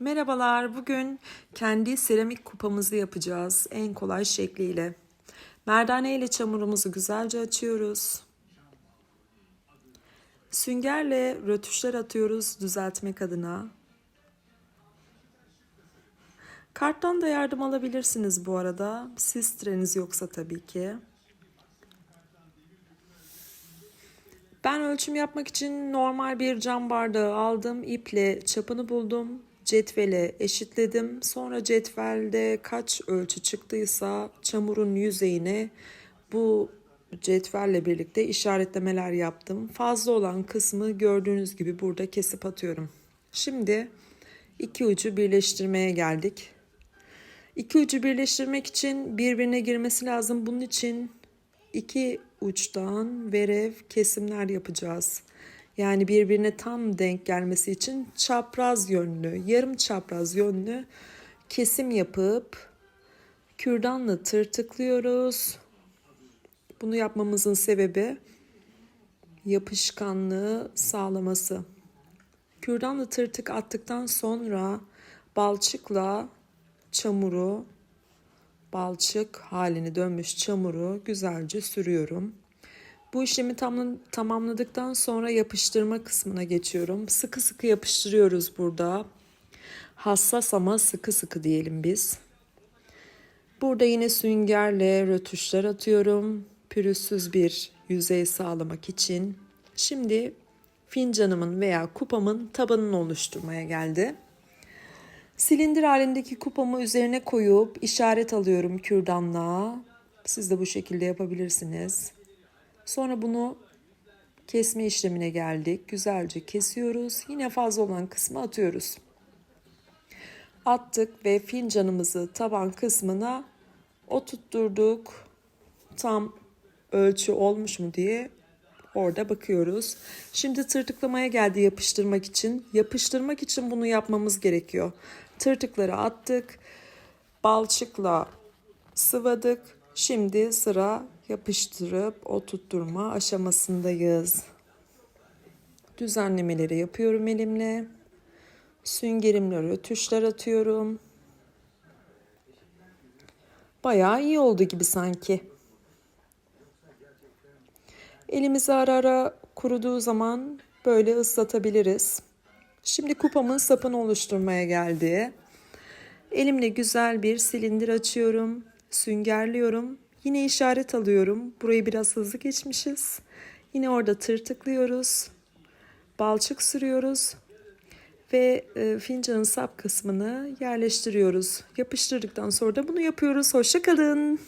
Merhabalar, bugün kendi seramik kupamızı yapacağız en kolay şekliyle. Merdane ile çamurumuzu güzelce açıyoruz. Süngerle rötuşlar atıyoruz düzeltmek adına. Karttan da yardım alabilirsiniz bu arada. Sistreniz yoksa tabii ki. Ben ölçüm yapmak için normal bir cam bardağı aldım. iple çapını buldum. Cetvele eşitledim. Sonra cetvelde kaç ölçü çıktıysa çamurun yüzeyine bu cetvelle birlikte işaretlemeler yaptım. Fazla olan kısmı gördüğünüz gibi burada kesip atıyorum. Şimdi iki ucu birleştirmeye geldik. İki ucu birleştirmek için birbirine girmesi lazım. Bunun için iki uçtan verev kesimler yapacağız. Yani birbirine tam denk gelmesi için çapraz yönlü, yarım çapraz yönlü kesim yapıp kürdanla tırtıklıyoruz. Bunu yapmamızın sebebi yapışkanlığı sağlaması. Kürdanla tırtık attıktan sonra balçıkla çamuru balçık halini dönmüş çamuru güzelce sürüyorum. Bu işlemi tam, tamamladıktan sonra yapıştırma kısmına geçiyorum. Sıkı sıkı yapıştırıyoruz burada. Hassas ama sıkı sıkı diyelim biz. Burada yine süngerle rötuşlar atıyorum. Pürüzsüz bir yüzey sağlamak için. Şimdi fincanımın veya kupamın tabanını oluşturmaya geldi. Silindir halindeki kupamı üzerine koyup işaret alıyorum kürdanla. Siz de bu şekilde yapabilirsiniz. Sonra bunu kesme işlemine geldik. Güzelce kesiyoruz. Yine fazla olan kısmı atıyoruz. Attık ve fincanımızı taban kısmına oturtturduk. Tam ölçü olmuş mu diye orada bakıyoruz. Şimdi tırtıklamaya geldi yapıştırmak için. Yapıştırmak için bunu yapmamız gerekiyor. Tırtıkları attık. Balçıkla sıvadık. Şimdi sıra yapıştırıp oturtturma aşamasındayız. Düzenlemeleri yapıyorum elimle. Süngerimle rötuşlar atıyorum. Bayağı iyi oldu gibi sanki. Elimizi ara ara kuruduğu zaman böyle ıslatabiliriz. Şimdi kupamın sapını oluşturmaya geldi. Elimle güzel bir silindir açıyorum. Süngerliyorum. Yine işaret alıyorum. Burayı biraz hızlı geçmişiz. Yine orada tırtıklıyoruz. Balçık sürüyoruz. Ve e, fincanın sap kısmını yerleştiriyoruz. Yapıştırdıktan sonra da bunu yapıyoruz. Hoşçakalın.